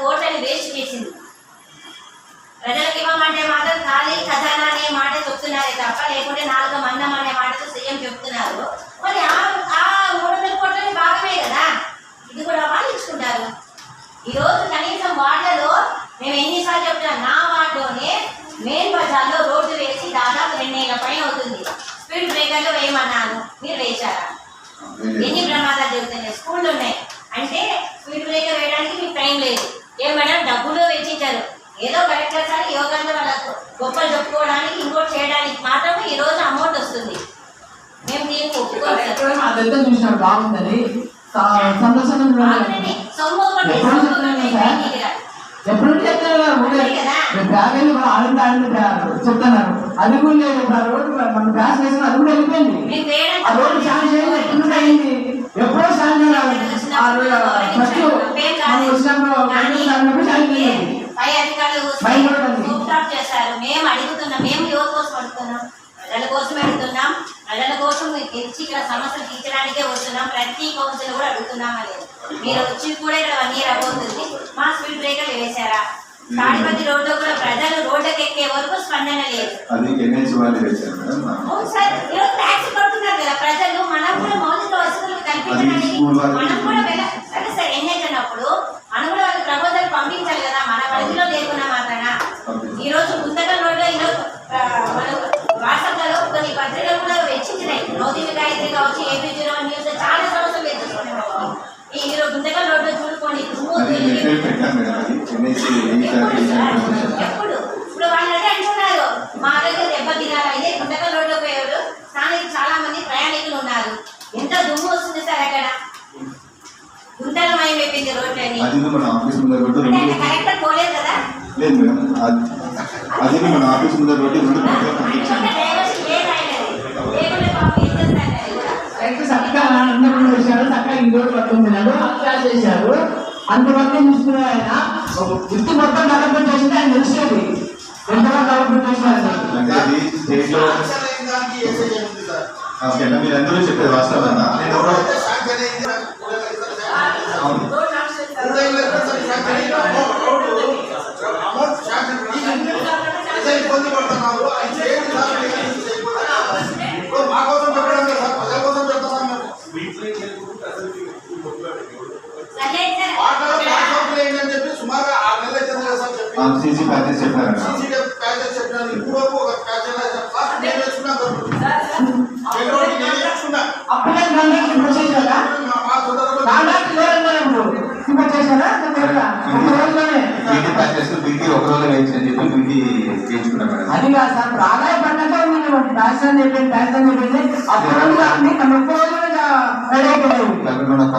కోట్లని waste చేసింది ప్రజలకు ఇవ్వమంటే మాత్రం ఖాళీ ఖజానా అనే మాట చెప్తున్నారే తప్ప లేకుంటే నాలుగు మందం అనే మాటతో సీఎం చెప్తున్నారు. మరి ఆ మూడు వందల కోట్లని భాగమే కదా. ఇది కూడా వాళ్ళు ఈరోజు కనీసం వార్డులలో మేము ఎన్నిసార్లు చెప్తున్నాం నా వార్డులోనే మెయిన్ బజార్లో రోడ్డు వేసి దాదాపు రెండు నెలల పైన అవుతుంది. స్పీడ్ బ్రేకర్లో వేయమన్నాను మీరు వేశారా? ఎన్ని ప్రమాదాలు జరుగుతున్నాయి? స్కూళ్ళు ఉన్నాయి. అంటే స్పీడ్ బ్రేకర్ వేయడానికి మీకు టైం లేదు. ఏ మేడం డబ్బులు వెచ్చించారు. ఏదో కలెక్టర్ సార్ యోగాల్లో వాళ్ళకు గొప్పలు చెప్పుకోవడానికి ఇంకోటి చేయడానికి మాత్రమే ఈ రోజు అమౌంట్ వస్తుంది. మేము దీనికి బాగుందని ఒకటి ఎప్పుడు చెప్తారు చెప్తున్నారు. అది కూడా లేదు. ఇప్పుడు ఆ రోడ్డు మన బ్యాస్ వేసిన అది కూడా వెళ్ళిపోయింది. ఆ రోడ్డు శాంక్షన్ ఎప్పుడు అయింది ఎప్పుడో శాంక్షన్ కావాలి ఆ రోడ్డు ఫస్ట్ మనం వచ్చినప్పుడు పై అధికారులు చేశారు. మేము అడుగుతున్నాం మేము యువత కోసం అడుగుతున్నాం. ప్రజల కోసం అడుగుతున్నాం. ప్రజల కోసం ఇక్కడ సమస్యలు తీర్చడానికే వస్తున్నాం. ప్రతి కౌన్సిల్ కూడా అడుగుతున్నాం అనేది మీరు వచ్చి కూడా ఇక్కడ వన్ ఇయర్ అవుతుంది మా స్పీడ్ బ్రేకర్లు వేశారా? తాడిపత్రి రోడ్లో కూడా ప్రజలు రోడ్డుకి ఎక్కే వరకు స్పందన లేదు. సార్. ఈరోజు ట్యాక్స్ కదా ప్రజలు. మనం కూడా మౌలిక వసతులు కల్పించడానికి మనం కూడా వెళ్ళ సరే సార్ ఎన్హెచ్ అన్నప్పుడు మనం కూడా వాళ్ళకి ప్రపోజల్ పంపించాలి కదా మన పరిధిలో లేకున్నా మాత్రాన ఈ రోజు పుస్తకం రోడ్లో ఈరోజు ఆ, మన వాట్సాప్లలో కొన్ని పత్రికలు కూడా వెచ్చించినాయి నోదివి గాయత్రి కావచ్చు ఏపీ జీరో న్యూస్ చాలా సమస్యలు వెచ్చించుకున్నాం ఈ రోజు గుంతకల్ రోడ్లో చూడుకోండి. దుమ్ము అది ధూళి. లెటర్ పెట్టాం మేడం అది. ఎన్హెచ్ వేశారు వేశారు ఎప్పుడు ఇప్పుడు వాళ్ళు అదే అంటున్నారు? మా దగ్గర దెబ్బ తినాలి? ఇదే గుంటకల్ రోడ్లో పోయారు స్థానిక చాలా మంది ప్రయాణికులు ఉన్నారు. ఎంత దుమ్ము వస్తుంది సార్ అక్కడ? పోలేదు కదా? లేదు మేడం అది- మన ఆఫీస్ ముందర కొట్టి రెండు పక్కన పంపించాం అంటే డైవర్షన్ లేదు ఆయనది లేకుంటే పాపం ఏం చేస్తారు అది కూడా అయితే చక్కగా అందరూ చేశారు నెలలు అట్లా చేశారు అంతవరకు చూసుకునే ఆయన ఒక వృత్తి మొత్తం డెవలప్మెంట్ చేసింది ఆయన తెలిసేది ఎంతవరకు డెవలప్మెంట్ చేశారు అంటే అది స్టేట్లో శాంక్షన్ అయిన దానికి ఏసై ఉంది సార్. ఓకే మీరు అందరూ చెప్పేది వాస్తవన్నా నేను ఎవరో అయితే శాంక్షన్ అయింది నాకు కూడా లేదు సార్. శాంక్షన్ అవును. కూడా ఏం లేదు సార్. శాంక్షన్ అయింది. అమౌంట్ అమౌంట్ శాంక్షన్ అయింది. ఏసై ఇబ్బంది పడుతున్నారు. అది చేయండి సార్. సీసీ ప్యాకేజ్ చెప్పారన్నా సీసీ ప్యాకేజ్ చెప్పినాను ఇప్పుడు ఒక ప్యాకేజ్ సార్ నేను పెట్రోల్ నేను వేసుకున్నా అప్పుడే కాంట్రాక్ట్ ఇప్పుడు చేశారా చెప్పారా అది కాదు సార్ ఉంది ట్యాక్స్ అని చెప్పింది అప్పుడు రోజు కాదు ఒక్క